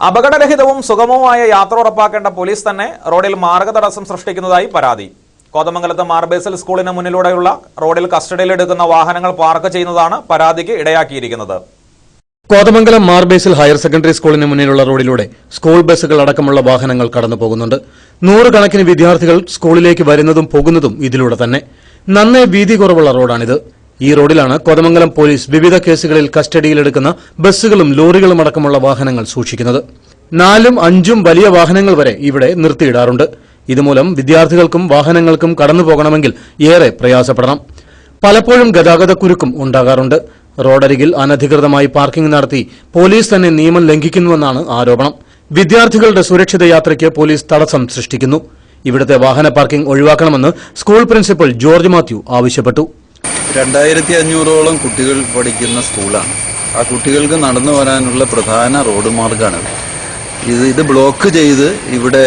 അപകടരഹിതവും സുഗമവുമായ യാത്ര ഉറപ്പാക്കേണ്ട പോലീസ് തന്നെ റോഡിൽ മാർഗതടസ്സം സൃഷ്ടിക്കുന്നതായി പരാതി. കോതമംഗലത്ത് മാർബേസൽ സ്കൂളിന് മുന്നിലൂടെയുള്ള റോഡിൽ കസ്റ്റഡിയിലെടുക്കുന്ന വാഹനങ്ങൾ പാർക്ക് ചെയ്യുന്നതാണ് പരാതിക്ക് ഇടയാക്കിയിരിക്കുന്നത്. കോതമംഗലം മാർബേസിൽ ഹയർ സെക്കൻഡറി സ്കൂളിന് മുന്നിലുള്ള റോഡിലൂടെ സ്കൂൾ ബസ്സുകൾ അടക്കമുള്ള വാഹനങ്ങൾ കടന്നു പോകുന്നുണ്ട്. നൂറുകണക്കിന് വിദ്യാർത്ഥികൾ സ്കൂളിലേക്ക് വരുന്നതും പോകുന്നതും ഇതിലൂടെ തന്നെ. നന്നേ വീതി കുറവുള്ള റോഡാണിത്. ഈ റോഡിലാണ് കോതമംഗലം പോലീസ് വിവിധ കേസുകളിൽ കസ്റ്റഡിയിലെടുക്കുന്ന ബസ്സുകളും ലോറികളും അടക്കമുള്ള വാഹനങ്ങൾ സൂക്ഷിക്കുന്നത്. നാലും അഞ്ചും വലിയ വാഹനങ്ങൾ വരെ ഇവിടെ നിർത്തിയിടാറുണ്ട്. ഇതുമൂലം വിദ്യാർത്ഥികൾക്കും വാഹനങ്ങൾക്കും കടന്നുപോകണമെങ്കിൽ ഏറെ പ്രയാസപ്പെടണം. പലപ്പോഴും ഗതാഗതക്കുരുക്കും ഉണ്ടാകാറുണ്ട്. റോഡരികിൽ അനധികൃതമായി പാർക്കിംഗ് നടത്തി പോലീസ് തന്നെ നിയമം ലംഘിക്കുന്നുവെന്നാണ് ആരോപണം. വിദ്യാർത്ഥികളുടെ സുരക്ഷിത യാത്രയ്ക്ക് പോലീസ് തടസ്സം സൃഷ്ടിക്കുന്നു. ഇവിടുത്തെ വാഹന പാർക്കിംഗ് ഒഴിവാക്കണമെന്ന് സ്കൂൾ പ്രിൻസിപ്പൽ ജോർജ് മാത്യു ആവശ്യപ്പെട്ടു. രണ്ടായിരത്തി അഞ്ഞൂറോളം കുട്ടികൾ പഠിക്കുന്ന സ്കൂളാണ്. ആ കുട്ടികൾക്ക് നടന്നു വരാനുള്ള പ്രധാന റോഡ് മാർഗമാണിത് ഇത് ഇത് ബ്ലോക്ക് ചെയ്ത് ഇവിടെ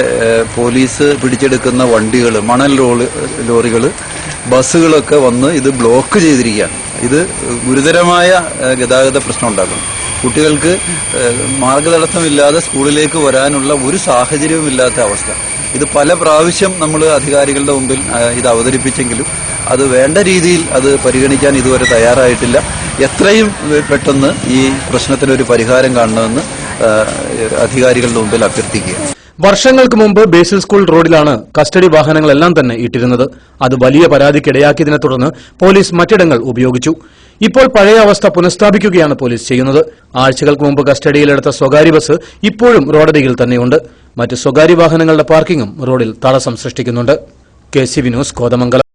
പോലീസ് പിടിച്ചെടുക്കുന്ന വണ്ടികൾ മണൽ ലോറി ലോറികൾ ബസ്സുകളൊക്കെ വന്ന് ഇത് ബ്ലോക്ക് ചെയ്തിരിക്കുകയാണ്. ഇത് ഗുരുതരമായ ഗതാഗത പ്രശ്നം ഉണ്ടാക്കുന്നു. കുട്ടികൾക്ക് മാർഗതടസ്സമില്ലാതെ സ്കൂളിലേക്ക് വരാനുള്ള ഒരു സാഹചര്യവും ഇല്ലാത്ത അവസ്ഥ. ഇത് പല പ്രാവശ്യം നമ്മൾ അധികാരികളുടെ മുമ്പിൽ ഇത് അവതരിപ്പിച്ചെങ്കിലും അത് വേണ്ട രീതിയിൽ അത് പരിഗണിക്കാൻ ഇതുവരെ തയ്യാറായിട്ടില്ല. എത്രയും പെട്ടെന്ന് ഈ പ്രശ്നത്തിനൊരു പരിഹാരം കാണണമെന്ന് അധികാരികളുടെ മുമ്പിൽ അഭ്യർത്ഥിക്കുക. വർഷങ്ങൾക്ക് മുമ്പ് ബേസിൽ സ്കൂൾ റോഡിലാണ് കസ്റ്റഡി വാഹനങ്ങളെല്ലാം തന്നെ ഇട്ടിരുന്നത്. അത് വലിയ പരാതിക്കിടയാക്കിയതിനെ തുടർന്ന് പോലീസ് മറ്റിടങ്ങൾ ഉപയോഗിച്ചു. ഇപ്പോൾ പഴയ അവസ്ഥ പുനഃസ്ഥാപിക്കുകയാണ് പോലീസ് ചെയ്യുന്നത്. ആഴ്ചകൾക്ക് മുമ്പ് കസ്റ്റഡിയിലെടുത്ത സ്വകാര്യ ബസ് ഇപ്പോഴും റോഡരികിൽ തന്നെയുണ്ട്. മറ്റ് സ്വകാര്യ വാഹനങ്ങളുടെ പാർക്കിംഗും റോഡിൽ തടസ്സം സൃഷ്ടിക്കുന്നുണ്ട്. K C Vinos Kothamangalam.